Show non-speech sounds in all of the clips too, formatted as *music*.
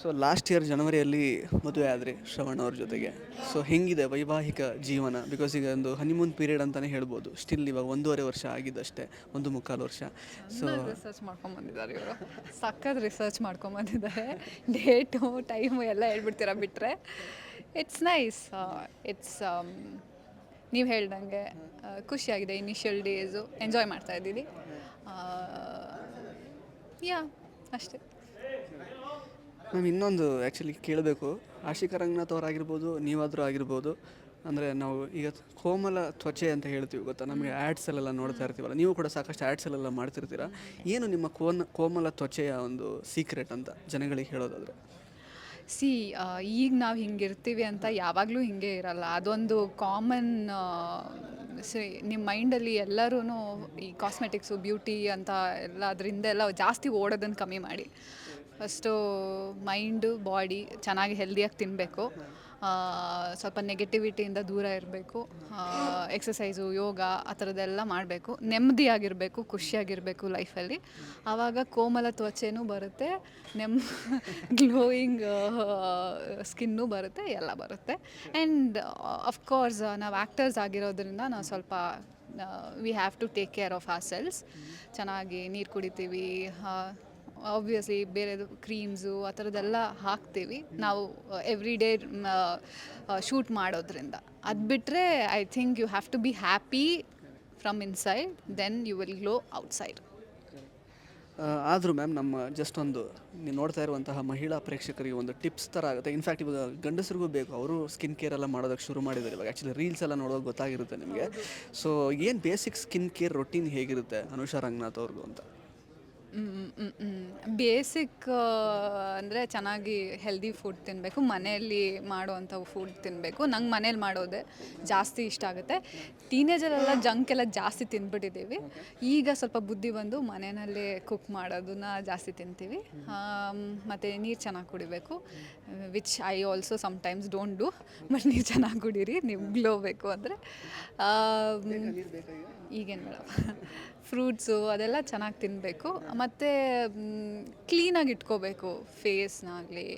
So last year ಜನವರಿಯಲ್ಲಿ ಮದುವೆ ಆದರೆ ಶ್ರವಣ್ ಅವ್ರ ಜೊತೆಗೆ. ಸೊ ಹೆಂಗಿದೆ ವೈವಾಹಿಕ ಜೀವನ? ಬಿಕಾಸ್ ಈಗ ಒಂದು ಹನಿಮೂನ್ ಪೀರಿಯಡ್ ಅಂತಲೇ ಹೇಳ್ಬೋದು. ಸ್ಟಿಲ್ ಇವಾಗ ಒಂದೂವರೆ ವರ್ಷ ಆಗಿದ್ದಷ್ಟೇ ಒಂದು ಮುಕ್ಕಾಲು ವರ್ಷ. ಸೊ ರಿಸರ್ಚ್ ಮಾಡ್ಕೊಂಬಂದಿದ್ದಾರೆ ಇವರು. ಸಖತ್ ರಿಸರ್ಚ್ ಮಾಡ್ಕೊಂಬಂದಿದ್ದಾರೆ ಡೇಟು ಟೈಮು ಎಲ್ಲ ಹೇಳ್ಬಿಡ್ತೀರಾ ಬಿಟ್ಟರೆ ಇಟ್ಸ್ ನೈಸ್ ಇಟ್ಸ್ ನೀವು ಹೇಳ್ದಂಗೆ ಆ, ಖುಷಿಯಾಗಿದೆ ಇನಿಷಿಯಲ್ ಡೇಸು ಎಂಜಾಯ್ ಮಾಡ್ತಾ ಇದ್ದೀವಿ ಯಾ ಅಷ್ಟೇ. ಮ್ಯಾಮ್ ಇನ್ನೊಂದು ಆ್ಯಕ್ಚುಲಿ ಕೇಳಬೇಕು. ಆಶಿಕ ರಂಗನಾಥ್ ಅವರಾಗಿರ್ಬೋದು ನೀವಾದರೂ ಆಗಿರ್ಬೋದು ಅಂದರೆ ನಾವು ಈಗ ಕೋಮಲ ತ್ವಚೆ ಅಂತ ಹೇಳ್ತೀವಿ ಗೊತ್ತಾ? ನಮಗೆ ಆ್ಯಡ್ಸಲ್ಲೆಲ್ಲ ನೋಡ್ತಾ ಇರ್ತೀವಲ್ಲ ನೀವು ಕೂಡ ಸಾಕಷ್ಟು ಆ್ಯಡ್ಸಲ್ಲೆಲ್ಲ ಮಾಡ್ತಿರ್ತೀರಾ? ಏನು ನಿಮ್ಮ ಕೋನ ಕೋಮಲ ತ್ವಚೆಯ ಒಂದು ಸೀಕ್ರೆಟ್ ಅಂತ ಜನಗಳಿಗೆ ಹೇಳೋದಾದರೆ? ಸಿ ಈಗ ನಾವು ಹಿಂಗಿರ್ತೀವಿ ಅಂತ ಯಾವಾಗಲೂ ಹಿಂಗೆ ಇರಲ್ಲ. ಅದೊಂದು ಕಾಮನ್ ಸಿ ನಿಮ್ಮ ಮೈಂಡಲ್ಲಿ ಎಲ್ಲರೂ ಈ ಕಾಸ್ಮೆಟಿಕ್ಸು ಬ್ಯೂಟಿ ಅಂತ ಎಲ್ಲ ಅದರಿಂದ ಎಲ್ಲ ಜಾಸ್ತಿ ಓಡೋದನ್ನು ಕಮ್ಮಿ ಮಾಡಿ. ಫಸ್ಟು ಮೈಂಡು, ಬಾಡಿ ಚೆನ್ನಾಗಿ ಹೆಲ್ದಿಯಾಗಿ ತಿನ್ನಬೇಕು ಸ್ವಲ್ಪ ನೆಗೆಟಿವಿಟಿಯಿಂದ ದೂರ ಇರಬೇಕು. ಎಕ್ಸಸೈಸು, ಯೋಗ, ಆ ಥರದ್ದೆಲ್ಲ ಮಾಡಬೇಕು. ನೆಮ್ಮದಿಯಾಗಿರಬೇಕು, ಖುಷಿಯಾಗಿರಬೇಕು ಲೈಫಲ್ಲಿ. ಆವಾಗ ಕೋಮಲ ತ್ವಚೆನೂ ಬರುತ್ತೆ, ನೆಮ್, ಗ್ಲೋಯಿಂಗ್ ಸ್ಕಿನ್ನು ಬರುತ್ತೆ, ಎಲ್ಲ ಬರುತ್ತೆ. ಆ್ಯಂಡ್ ಅಫ್ಕೋರ್ಸ್ ನಾವು ಆ್ಯಕ್ಟರ್ಸ್ ಆಗಿರೋದ್ರಿಂದ ನಾವು ಸ್ವಲ್ಪ we have to take care of ourselves ಚೆನ್ನಾಗಿ ನೀರು ಕುಡಿತೀವಿ ಆಬ್ವಿಯಸ್ಲಿ ಬೇರೆದು ಕ್ರೀಮ್ಸು ಆ ಥರದ್ದೆಲ್ಲ ಹಾಕ್ತೀವಿ. ನಾವು ಎವ್ರಿ ಡೇ ಶೂಟ್ ಮಾಡೋದ್ರಿಂದ. ಅದು ಬಿಟ್ಟರೆ I think you have to be happy from inside then you will glow outside ಆದರೂ ಮ್ಯಾಮ್ ನಮ್ಮ ಜಸ್ಟ್ ಒಂದು ನೀವು ನೋಡ್ತಾ ಇರುವಂತಹ ಮಹಿಳಾ ಪ್ರೇಕ್ಷಕರಿಗೆ ಒಂದು ಟಿಪ್ಸ್ ಥರ ಆಗುತ್ತೆ. ಇನ್ಫ್ಯಾಕ್ಟ್ ಇವಾಗ ಗಂಡಸರಿಗೂ ಬೇಕು. ಅವರು ಸ್ಕಿನ್ ಕೇರ್ ಎಲ್ಲ ಮಾಡೋದಕ್ಕೆ ಶುರು ಮಾಡಿದ್ದಾರೆ. ಇವಾಗ ಆ್ಯಕ್ಚುಲಿ ರೀಲ್ಸ್ ಎಲ್ಲ ನೋಡೋದು ಗೊತ್ತಾಗಿರುತ್ತೆ ನಿಮಗೆ. ಸೊ ಏನು ಬೇಸಿಕ್ ಸ್ಕಿನ್ ಕೇರ್ ರೊಟೀನ್ ಹೇಗಿರುತ್ತೆ ಅನುಷಾ ರಂಗನಾಥ್ ಅವ್ರಿಗೂ ಅಂತ? ಬೇಸಿಕ್ ಅಂದರೆ ಚೆನ್ನಾಗಿ ಹೆಲ್ದಿ ಫುಡ್ ತಿನ್ನಬೇಕು ಮನೆಯಲ್ಲಿ ಮಾಡುವಂಥ ಫುಡ್ ತಿನ್ನಬೇಕು ನಂಗೆ ಮನೇಲಿ ಮಾಡೋದೇ ಜಾಸ್ತಿ ಇಷ್ಟ ಆಗುತ್ತೆ. ಟೀನೇಜರೆಲ್ಲ ಜಂಕ್ ಎಲ್ಲ ಜಾಸ್ತಿ ತಿಂದ್ಬಿಟ್ಟಿದ್ದೀವಿ ಈಗ ಸ್ವಲ್ಪ ಬುದ್ಧಿ ಬಂದು ಮನೆಯಲ್ಲೇ ಕುಕ್ ಮಾಡೋದನ್ನ ಜಾಸ್ತಿ ತಿಂತೀವಿ. ಮತ್ತು ನೀರು ಚೆನ್ನಾಗಿ ಕುಡಿಬೇಕು which I also sometimes don't do but ನೀರು ಚೆನ್ನಾಗಿ ಕುಡೀರಿ ನೀವು ಗ್ಲೋ ಬೇಕು ಅಂದರೆ. ಈಗೇನು ಮೇಡಮ್ ಫ್ರೂಟ್ಸು ಅದೆಲ್ಲ ಚೆನ್ನಾಗಿ ತಿನ್ನಬೇಕು ಮತ್ತು ಕ್ಲೀನಾಗಿ ಇಟ್ಕೋಬೇಕು ಫೇಸ್ನಾಗಲಿ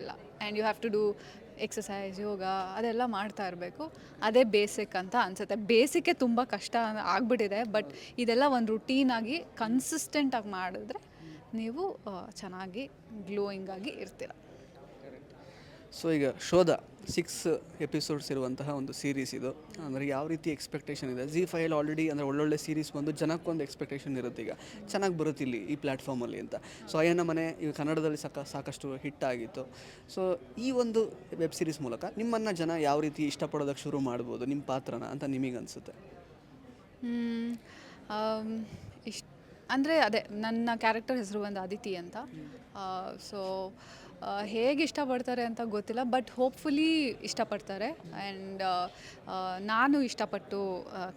ಎಲ್ಲ. And you have to do exercise yoga ಅದೆಲ್ಲ ಮಾಡ್ತಾ ಇರಬೇಕು. ಅದೇ ಬೇಸಿಕ್ ಅಂತ ಅನಿಸುತ್ತೆ. ಬೇಸಿಕ್ಕೇ ತುಂಬ ಕಷ್ಟ ಆಗಿಬಿಟ್ಟಿದೆ, ಬಟ್ ಇದೆಲ್ಲ ಒಂದು ರುಟೀನಾಗಿ ಕನ್ಸಿಸ್ಟೆಂಟಾಗಿ ಮಾಡಿದ್ರೆ ನೀವು ಚೆನ್ನಾಗಿ ಗ್ಲೋಯಿಂಗಾಗಿ ಇರ್ತೀರ. ಸೊ ಈಗ ಶೋಧ ಸಿಕ್ಸ್ ಎಪಿಸೋಡ್ಸ್ ಇರುವಂತಹ ಒಂದು ಸೀರೀಸ್ ಇದು. ಅಂದರೆ ಯಾವ ರೀತಿ ಎಕ್ಸ್ಪೆಕ್ಟೇಷನ್ ಇದೆ? ಜಿ ಫೈಲ್ ಆಲ್ರೆಡಿ ಅಂದರೆ ಒಳ್ಳೊಳ್ಳೆ ಸೀರೀಸ್ ಬಂದು ಜನಕ್ಕೊಂದು ಎಕ್ಸ್ಪೆಕ್ಟೇಷನ್ ಇರುತ್ತೆ ಈಗ. ಚೆನ್ನಾಗಿ ಬರುತ್ತೆ ಇಲ್ಲಿ ಈ ಪ್ಲ್ಯಾಟ್ಫಾರ್ಮಲ್ಲಿ ಅಂತ. ಸೊ ಅಯ್ಯನ ಮನೆ ಈಗ ಕನ್ನಡದಲ್ಲಿ ಸಾಕ ಸಾಕಷ್ಟು ಹಿಟ್ ಆಗಿತ್ತು. ಸೊ ಈ ಒಂದು ವೆಬ್ ಸೀರೀಸ್ ಮೂಲಕ ನಿಮ್ಮನ್ನು ಜನ ಯಾವ ರೀತಿ ಇಷ್ಟಪಡೋದಕ್ಕೆ ಶುರು ಮಾಡ್ಬೋದು? ನಿಮ್ಮ ಪಾತ್ರನ ಅಂತ ನಿಮಗೆ ಅನಿಸುತ್ತೆ. ಇಷ್ಟ ಅಂದರೆ ಅದೇ ನನ್ನ ಕ್ಯಾರೆಕ್ಟರ್ ಹೆಸರು ಒಂದು ಅದಿತಿ ಅಂತ. ಸೊ ಹೇಗೆ ಇಷ್ಟಪಡ್ತಾರೆ ಅಂತ ಗೊತ್ತಿಲ್ಲ ಬಟ್ ಹೋಪ್ಫುಲಿ ಇಷ್ಟಪಡ್ತಾರೆ. ಆ್ಯಂಡ್ ನಾನು ಇಷ್ಟಪಟ್ಟು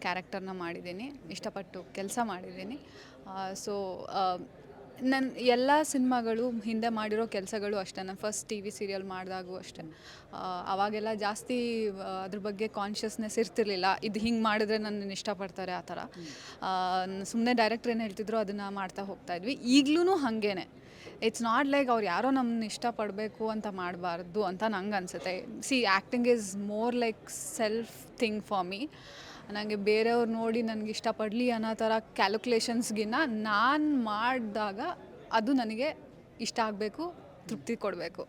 ಕ್ಯಾರೆಕ್ಟರ್ನ ಮಾಡಿದ್ದೀನಿ, ಇಷ್ಟಪಟ್ಟು ಕೆಲಸ ಮಾಡಿದ್ದೀನಿ. ಸೊ ನನ್ನ ಎಲ್ಲ ಸಿನಿಮಾಗಳು ಹಿಂದೆ ಮಾಡಿರೋ ಕೆಲಸಗಳು ಅಷ್ಟೇ. ನಾನು ಫಸ್ಟ್ ಟಿ ವಿ ಸೀರಿಯಲ್ ಮಾಡಿದಾಗೂ ಅಷ್ಟೇ. ಅವಾಗೆಲ್ಲ ಜಾಸ್ತಿ ಅದ್ರ ಬಗ್ಗೆ ಕಾನ್ಷಿಯಸ್ನೆಸ್ ಇರ್ತಿರ್ಲಿಲ್ಲ. ಇದು ಹಿಂಗೆ ಮಾಡಿದ್ರೆ ನನ್ನ ಇಷ್ಟಪಡ್ತಾರೆ ಆ ಥರ. ಸುಮ್ಮನೆ ಡೈರೆಕ್ಟ್ರ್ ಏನು ಹೇಳ್ತಿದ್ರು ಅದನ್ನು ಮಾಡ್ತಾ ಹೋಗ್ತಾ ಇದ್ವಿ. ಈಗಲೂ ಹಾಗೇನೆ. ಇಟ್ಸ್ ನಾಟ್ ಲೈಕ್ ಅವ್ರು ಯಾರೋ ನಮ್ಮನ್ನ ಇಷ್ಟಪಡಬೇಕು ಅಂತ ಮಾಡಬಾರ್ದು ಅಂತ ನಂಗೆ ಅನಿಸುತ್ತೆ. See acting is more like self thing for me ನನಗೆ ಬೇರೆಯವ್ರು ನೋಡಿ ನನಗೆ ಇಷ್ಟಪಡಲಿ ಅನ್ನೋ ಥರ ಕ್ಯಾಲ್ಕುಲೇಷನ್ಸ್ಗಿನ್ನ ನಾನು ಮಾಡಿದಾಗ ಅದು ನನಗೆ ಇಷ್ಟ ಆಗಬೇಕು, ತೃಪ್ತಿ ಕೊಡಬೇಕು.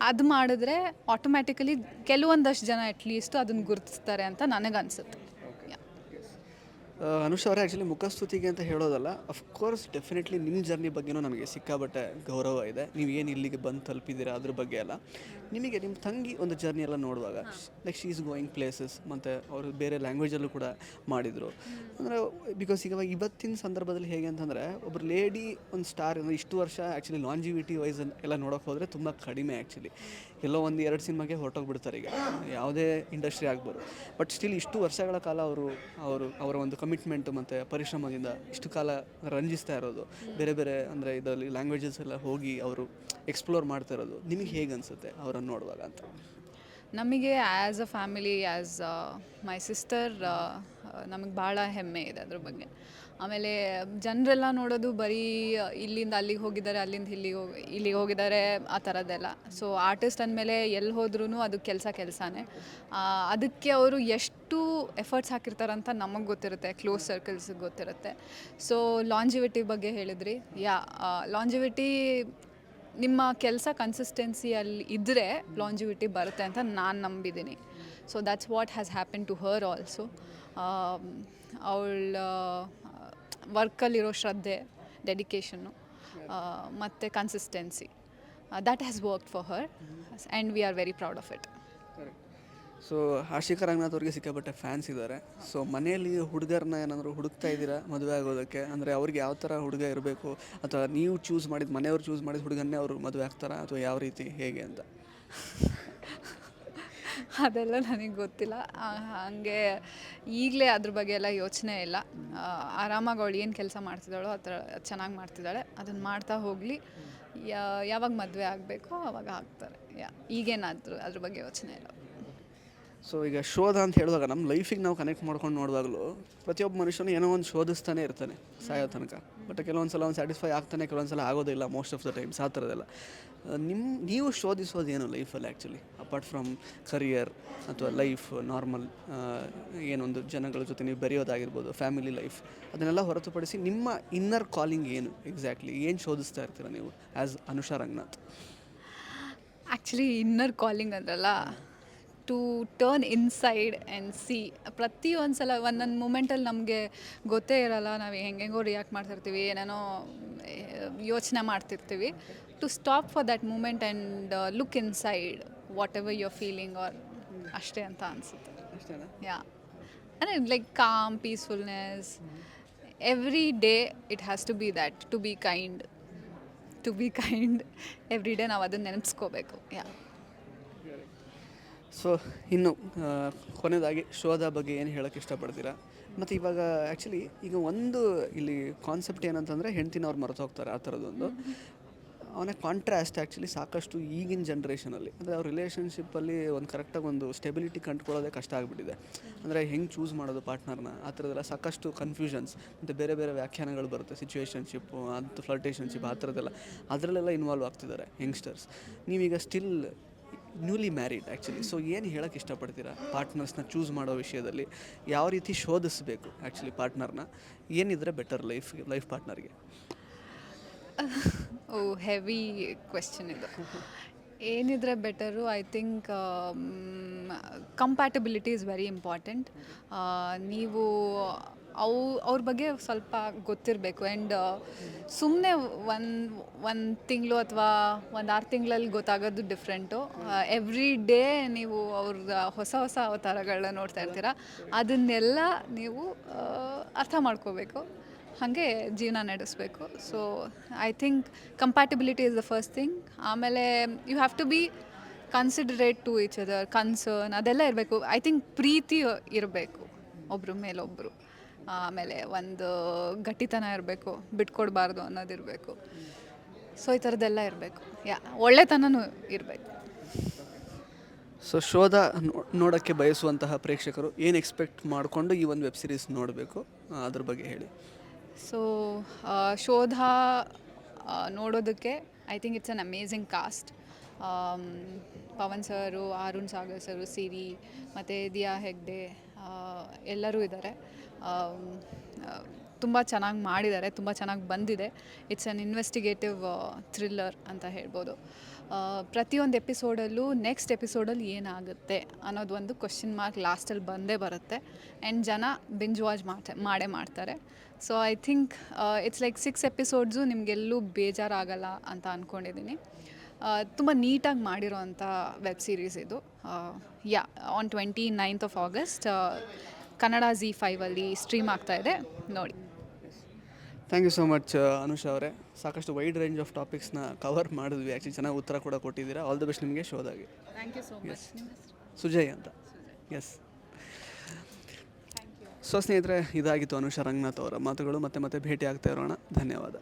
ಅದು ಮಾಡಿದ್ರೆ ಆಟೋಮ್ಯಾಟಿಕಲಿ ಕೆಲವೊಂದಷ್ಟು ಜನ ಅಟ್ಲೀಸ್ಟು ಅದನ್ನು ಗುರುತಿಸ್ತಾರೆ ಅಂತ ನನಗನ್ಸುತ್ತೆ. ಅನುಷ್ ಅವರೇ ಆ್ಯಕ್ಚುಲಿ ಮುಖಸ್ತುತಿಗೆ ಅಂತ ಹೇಳೋದಲ್ಲ ಅಫ್ಕೋರ್ಸ್ ಡೆಫಿನೆಟ್ಲಿ ನಿಮ್ಮ ಜರ್ನಿ ಬಗ್ಗೆನೂ ನಮಗೆ ಸಿಕ್ಕಾಬಟ್ಟೆ ಗೌರವ ಇದೆ. ನೀವು ಏನು ಇಲ್ಲಿಗೆ ಬಂದು ತಲುಪಿದ್ದೀರಾ ಅದ್ರ ಬಗ್ಗೆ ಎಲ್ಲ ನಿಮಗೆ ನಿಮ್ಮ ತಂಗಿ ಒಂದು ಜರ್ನಿ ಎಲ್ಲ ನೋಡುವಾಗ like she is going places ಮತ್ತು ಅವರು ಬೇರೆ ಲ್ಯಾಂಗ್ವೇಜಲ್ಲೂ ಕೂಡ ಮಾಡಿದರು. ಅಂದರೆ ಬಿಕಾಸ್ ಈಗ ಇವತ್ತಿನ ಸಂದರ್ಭದಲ್ಲಿ ಹೇಗೆ ಅಂತಂದರೆ ಒಬ್ಬರು ಲೇಡಿ ಒಂದು ಸ್ಟಾರ್ ಅಂದರೆ ಇಷ್ಟು ವರ್ಷ ಆ್ಯಕ್ಚುಲಿ ಲಾಂಜಿವಿಟಿ ವೈಸ್ ಎಲ್ಲ ನೋಡೋಕೆ ಹೋದರೆ ತುಂಬ ಕಡಿಮೆ ಆ್ಯಕ್ಚುಲಿ ಎಲ್ಲೋ ಒಂದು ಎರಡು ಸಿನಿಮಾಗೆ ಹೊರಟೋಗ್ಬಿಡ್ತಾರೆ ಈಗ. ಯಾವುದೇ ಇಂಡಸ್ಟ್ರಿ ಆಗ್ಬೋದು. ಬಟ್ ಸ್ಟಿಲ್ ಇಷ್ಟು ವರ್ಷಗಳ ಕಾಲ ಅವರು ಅವರು, ಅವರ ಒಂದು ಕಮಿಟ್ಮೆಂಟು ಮತ್ತು ಪರಿಶ್ರಮದಿಂದ ಇಷ್ಟು ಕಾಲ ರಂಜಿಸ್ತಾ ಇರೋದು. ಬೇರೆ ಬೇರೆ ಅಂದರೆ ಇದರಲ್ಲಿ ಲ್ಯಾಂಗ್ವೇಜಸ್ ಎಲ್ಲ ಹೋಗಿ ಅವರು ಎಕ್ಸ್ಪ್ಲೋರ್ ಮಾಡ್ತಾ ಇರೋದು. ನಿಮಗೆ ಹೇಗೆ ಅನಿಸುತ್ತೆ ಅವರನ್ನು ನೋಡುವಾಗ ಅಂತ? ನಮಗೆ as a family as my sister ನಮಗೆ ಭಾಳ ಹೆಮ್ಮೆ ಇದೆ ಅದ್ರ ಬಗ್ಗೆ. ಆಮೇಲೆ ಜನರೆಲ್ಲ ನೋಡೋದು ಬರೀ ಇಲ್ಲಿಂದ ಅಲ್ಲಿಗೆ ಹೋಗಿದ್ದಾರೆ, ಅಲ್ಲಿಂದ ಇಲ್ಲಿಗೆ ಹೋಗಿ, ಇಲ್ಲಿಗೆ ಹೋಗಿದ್ದಾರೆ, ಆ ಥರದ್ದೆಲ್ಲ ಸೊ ಆರ್ಟಿಸ್ಟ್ ಅಂದಮೇಲೆ ಎಲ್ಲಿ ಹೋದ್ರೂ ಅದು ಕೆಲಸ ಕೆಲಸನೇ. ಅದಕ್ಕೆ ಅವರು ಎಷ್ಟು ಎಫರ್ಟ್ಸ್ ಹಾಕಿರ್ತಾರಂತ ನಮಗೆ ಗೊತ್ತಿರುತ್ತೆ ಕ್ಲೋಸ್ ಸರ್ಕಲ್ಸಿಗೆ ಗೊತ್ತಿರುತ್ತೆ. ಸೊ ಲಾಂಜಿವಿಟಿ ಬಗ್ಗೆ ಹೇಳಿದ್ರಿ? ಯಾ ಲಾಂಜಿವಿಟಿ ನಿಮ್ಮ ಕೆಲಸ ಕನ್ಸಿಸ್ಟೆನ್ಸಿಯಲ್ಲಿ ಇದ್ದರೆ ಲಾಂಜಿವಿಟಿ ಬರುತ್ತೆ ಅಂತ ನಾನು ನಂಬಿದ್ದೀನಿ. So that's what has happen to her also ಅವಳ ವರ್ಕಲ್ಲಿರೋ ಶ್ರದ್ಧೆ ಡೆಡಿಕೇಷನ್ನು ಮತ್ತು consistency that has work for her and we are very proud of it so Ashika Ranganath ಅವ್ರಿಗೆ ಸಿಕ್ಕಾಪಟ್ಟೆ ಫ್ಯಾನ್ಸ್ ಇದ್ದಾರೆ ಸೊ ಮನೆಯಲ್ಲಿ ಹುಡುಗರನ್ನ ಏನಾದರೂ ಹುಡುಕ್ತಾ ಇದ್ದೀರಾ ಮದುವೆ ಆಗೋದಕ್ಕೆ? ಅಂದರೆ ಅವ್ರಿಗೆ ಯಾವ ಥರ ಹುಡುಗ ಇರಬೇಕು? ಅಥವಾ ನೀವು ಚೂಸ್ ಮಾಡಿದ, ಮನೆಯವ್ರು ಚೂಸ್ ಮಾಡಿದ ಹುಡುಗನ್ನೇ ಅವರು ಮದುವೆ ಆಗ್ತಾರಾ? ಅಥವಾ ಯಾವ ರೀತಿ, ಹೇಗೆ ಅಂತ? *laughs* ಅದೆಲ್ಲ ನನಗೆ ಗೊತ್ತಿಲ್ಲ. ಹಾಗೆ ಈಗಲೇ ಅದ್ರ ಬಗ್ಗೆ ಎಲ್ಲ ಯೋಚನೆ ಇಲ್ಲ. ಆರಾಮಾಗಿ ಅವಳು ಏನು ಕೆಲಸ ಮಾಡ್ತಿದ್ದಾಳೋ ಆ ಥರ ಚೆನ್ನಾಗಿ ಮಾಡ್ತಿದ್ದಾಳೆ. ಅದನ್ನು ಮಾಡ್ತಾ ಹೋಗಲಿ. ಯಾವಾಗ ಮದುವೆ ಆಗಬೇಕೋ ಅವಾಗ ಆಗ್ತಾರೆ. ಯಾ, ಈಗೇನಾದರೂ ಅದ್ರ ಬಗ್ಗೆ ಯೋಚನೆ ಇಲ್ಲ. ಸೊ ಈಗ ಶೋಧ ಅಂತ ಹೇಳಿದಾಗ ನಮ್ಮ ಲೈಫಿಗೆ ನಾವು ಕನೆಕ್ಟ್ ಮಾಡ್ಕೊಂಡು ನೋಡುವಾಗಲೂ ಪ್ರತಿಯೊಬ್ಬ ಮನುಷ್ಯನೂ ಏನೋ ಒಂದು ಶೋಧಿಸ್ತಾನೆ ಇರ್ತಾನೆ ಸಾಯೋ ತನಕ. ಬಟ್ ಕೆಲವೊಂದು ಸಲ ಅವ್ನು ಸ್ಯಾಟಿಸ್ಫೈ ಆಗ್ತಾನೆ ಕೆಲವೊಂದು ಸಲ ಆಗೋದಿಲ್ಲ ಮೋಸ್ಟ್ ಆಫ್ ದ ಟೈಮ್ಸ್ ಆ ಥರದ್ದೆಲ್ಲ. ನಿಮ್ಮ ನೀವು ಶೋಧಿಸೋದು ಏನು ಲೈಫಲ್ಲಿ ಆ್ಯಕ್ಚುಲಿ ಅಪಾರ್ಟ್ ಫ್ರಮ್ ಕರಿಯರ್ ಅಥವಾ ಲೈಫ್ ನಾರ್ಮಲ್ ಏನೊಂದು ಜನಗಳ ಜೊತೆ ನೀವು ಬೆರೆಯೋದಾಗಿರ್ಬೋದು ಫ್ಯಾಮಿಲಿ ಲೈಫ್ ಅದನ್ನೆಲ್ಲ ಹೊರತುಪಡಿಸಿ ನಿಮ್ಮ ಇನ್ನರ್ ಕಾಲಿಂಗ್ ಏನು ಎಕ್ಸಾಕ್ಟ್ಲಿ ಏನು ಶೋಧಿಸ್ತಾ ಇರ್ತೀರ ನೀವು as Anusha Ranganath actually inner calling ಅಂದ್ರಲ್ಲ to turn inside and see ಪ್ರತಿಯೊಂದು ಸಲ ಒಂದೊಂದು ಮೂಮೆಂಟಲ್ಲಿ ನಮಗೆ ಗೊತ್ತೇ ಇರಲ್ಲ ನಾವು ಹೆಂಗೆಂಗೋ ರಿಯಾಕ್ಟ್ ಮಾಡ್ತಿರ್ತೀವಿ ಏನೇನೋ ಯೋಚನೆ ಮಾಡ್ತಿರ್ತೀವಿ. To stop for that moment and look inside whatever your feeling are ಅಷ್ಟೇ ಅಂತ ಅನಿಸುತ್ತೆ. ಯಾ ಅಂದರೆ like calm peacefulness every day it has to be that to be kind to be kind every day ನಾವು ಅದನ್ನು ನೆನೆಸ್ಕೋಬೇಕು. Yeah so ಇನ್ನು ಕೊನೆಯದಾಗಿ ಶೋದ ಬಗ್ಗೆ ಏನು ಹೇಳೋಕ್ಕೆ ಇಷ್ಟಪಡ್ತೀರಾ? ಮತ್ತು ಇವಾಗ ಆ್ಯಕ್ಚುಲಿ ಈಗ ಒಂದು ಇಲ್ಲಿ ಕಾನ್ಸೆಪ್ಟ್ ಏನಂತಂದರೆ ಹೆಂಡ್ತಿನವ್ರು ಮರೆತು ಹೋಗ್ತಾರೆ ಆ ಥರದ್ದೊಂದು. ಅವನ ಕಾಂಟ್ರಾಸ್ಟ್ ಆ್ಯಕ್ಚುಲಿ ಸಾಕಷ್ಟು ಈಗಿನ ಜನ್ರೇಷನಲ್ಲಿ ಅಂದರೆ ಅವ್ರ ರಿಲೇಷನ್ಶಿಪ್ಪಲ್ಲಿ ಒಂದು ಕರೆಕ್ಟಾಗಿ ಒಂದು ಸ್ಟೆಬಿಲಿಟಿ ಕಂಡುಕೊಳ್ಳೋದೇ ಕಷ್ಟ ಆಗಿಬಿಟ್ಟಿದೆ. ಅಂದರೆ ಹೆಂಗೆ ಚೂಸ್ ಮಾಡೋದು ಪಾರ್ಟ್ನರ್ನ ಆ ಥರದೆಲ್ಲ ಸಾಕಷ್ಟು ಕನ್ಫ್ಯೂಷನ್ಸ್ ಮತ್ತು ಬೇರೆ ಬೇರೆ ವ್ಯಾಖ್ಯಾನಗಳು ಬರುತ್ತೆ. ಸಿಚುವೇಷನ್ಶಿಪ್ಪು ಅಂತ ಫ್ಲರ್ಟೇಷನ್ಶಿಪ್ ಆ ಥರದ್ದೆಲ್ಲ. ಅದರಲ್ಲೆಲ್ಲ ಇನ್ವಾಲ್ವ್ ಆಗ್ತಿದ್ದಾರೆ ಯಂಗ್ಸ್ಟರ್ಸ್ ನೀವೀಗ still newly married actually so ಏನು ಹೇಳೋಕ್ಕೆ ಇಷ್ಟಪಡ್ತೀರಾ? ಪಾರ್ಟ್ನರ್ಸ್ನ ಚೂಸ್ ಮಾಡೋ ವಿಷಯದಲ್ಲಿ ಯಾವ ರೀತಿ ಶೋಧಿಸಬೇಕು ಆ್ಯಕ್ಚುಲಿ ಪಾರ್ಟ್ನರ್ನ ಏನಿದ್ರೆ ಬೆಟರ್ ಲೈಫ್ಗೆ ಲೈಫ್ ಪಾರ್ಟ್ನರ್ಗೆ ಓ ಹೆವಿ ಕ್ವೆಶ್ಚನ್ ಇದು. ಏನಿದ್ರೆ better I think compatibility is very important ನೀವು ಅವು, ಅವ್ರ ಬಗ್ಗೆ ಸ್ವಲ್ಪ ಗೊತ್ತಿರಬೇಕು. ಆ್ಯಂಡ್ ಸುಮ್ಮನೆ ಒಂದು ಒಂದು ತಿಂಗಳು ಅಥವಾ ಒಂದು ಆರು ತಿಂಗಳಲ್ಲಿ ಗೊತ್ತಾಗೋದು ಡಿಫ್ರೆಂಟು ಎವ್ರಿ ಡೇ ನೀವು ಅವ್ರ ಹೊಸ ಹೊಸ ಅವತಾರಗಳನ್ನ ನೋಡ್ತಾ ಇರ್ತೀರ. ಅದನ್ನೆಲ್ಲ ನೀವು ಅರ್ಥ ಮಾಡ್ಕೋಬೇಕು. ಹಾಗೆ ಜೀವನ ನಡೆಸಬೇಕು. So I think compatibility is the first thing ಆಮೇಲೆ you have to be considerate to each other concern ಅದೆಲ್ಲ ಇರಬೇಕು. ಐ ಥಿಂಕ್ ಪ್ರೀತಿ ಇರಬೇಕು ಒಬ್ಬರ ಮೇಲೊಬ್ಬರು ಆಮೇಲೆ ಒಂದು ಗಟ್ಟಿತನ ಇರಬೇಕು, ಬಿಟ್ಕೊಡ್ಬಾರ್ದು ಅನ್ನೋದಿರಬೇಕು ಸೊ ಈ ಥರದ್ದೆಲ್ಲ ಇರಬೇಕು. ಯಾ, ಒಳ್ಳೆತನನೂ ಇರಬೇಕು. ಸೊ ಶೋಧ ನೋಡೋಕ್ಕೆ ಬಯಸುವಂತಹ ಪ್ರೇಕ್ಷಕರು ಏನು ಎಕ್ಸ್ಪೆಕ್ಟ್ ಮಾಡಿಕೊಂಡು ಈ ಒಂದು ವೆಬ್ ಸೀರೀಸ್ ನೋಡಬೇಕು? ಅದ್ರ ಬಗ್ಗೆ ಹೇಳಿ. ಸೊ ಶೋಧ ನೋಡೋದಕ್ಕೆ I think it's an amazing cast Pavan sir Arun Sagar sir Siri ಮತ್ತು ದಿಯಾ ಹೆಗ್ಡೆ ಎಲ್ಲರೂ ಇದ್ದಾರೆ. ತುಂಬ ಚೆನ್ನಾಗಿ ಮಾಡಿದ್ದಾರೆ, ತುಂಬ ಚೆನ್ನಾಗಿ ಬಂದಿದೆ. ಇಟ್ಸ್ ಅನ್ ಇನ್ವೆಸ್ಟಿಗೇಟಿವ್ ಥ್ರಿಲ್ಲರ್ ಅಂತ ಹೇಳ್ಬೋದು. ಪ್ರತಿಯೊಂದು ಎಪಿಸೋಡಲ್ಲೂ ನೆಕ್ಸ್ಟ್ ಎಪಿಸೋಡಲ್ಲಿ ಏನಾಗುತ್ತೆ ಅನ್ನೋದು ಒಂದು ಕ್ವಶನ್ ಮಾರ್ಕ್ ಲಾಸ್ಟಲ್ಲಿ ಬಂದೇ ಬರುತ್ತೆ. ಆ್ಯಂಡ್ ಜನ ಬಿಂಜ್ ವಾಜ್ ಮಾಡ್ತಾ ಮಾಡೇ ಮಾಡ್ತಾರೆ. So I think it's like six episodes ನಿಮಗೆಲ್ಲೂ ಬೇಜಾರಾಗಲ್ಲ ಅಂತ ಅಂದ್ಕೊಂಡಿದ್ದೀನಿ ತುಂಬ ನೀಟಾಗಿ ಮಾಡಿರೋವಂಥ ವೆಬ್ ಸೀರೀಸ್ ಇದು. Yeah on twenty ninth of August Kannada Zee ಫೈವಲ್ಲಿ stream ಆಗ್ತಾಯಿದೆ ನೋಡಿ. Thank you so much Anusha ಅವರೇ. ಸಾಕಷ್ಟು ವೈಡ್ ರೇಂಜ್ ಆಫ್ ಟಾಪಿಕ್ಸ್ನ ಕವರ್ ಮಾಡಿದ್ವಿ. ಆ್ಯಕ್ಚುಲಿ ಚೆನ್ನಾಗಿ ಉತ್ತರ ಕೂಡ ಕೊಟ್ಟಿದ್ದೀರಾ. ಆಲ್ ದ ಬೆಸ್ಟ್ ನಿಮಗೆ ಶೋದಾಗಿ. Thank you so much Sujay ಅಂತ. ಎಸ್ ಸೊ ಸ್ನೇಹಿತರೆ ಇದಾಗಿತ್ತು ಅನುಷಾ ರಂಗನಾಥ್ ಅವರ ಮಾತುಗಳು. ಮತ್ತೆ ಮತ್ತೆ ಭೇಟಿ ಆಗ್ತಾ ಇರೋಣ. ಧನ್ಯವಾದ.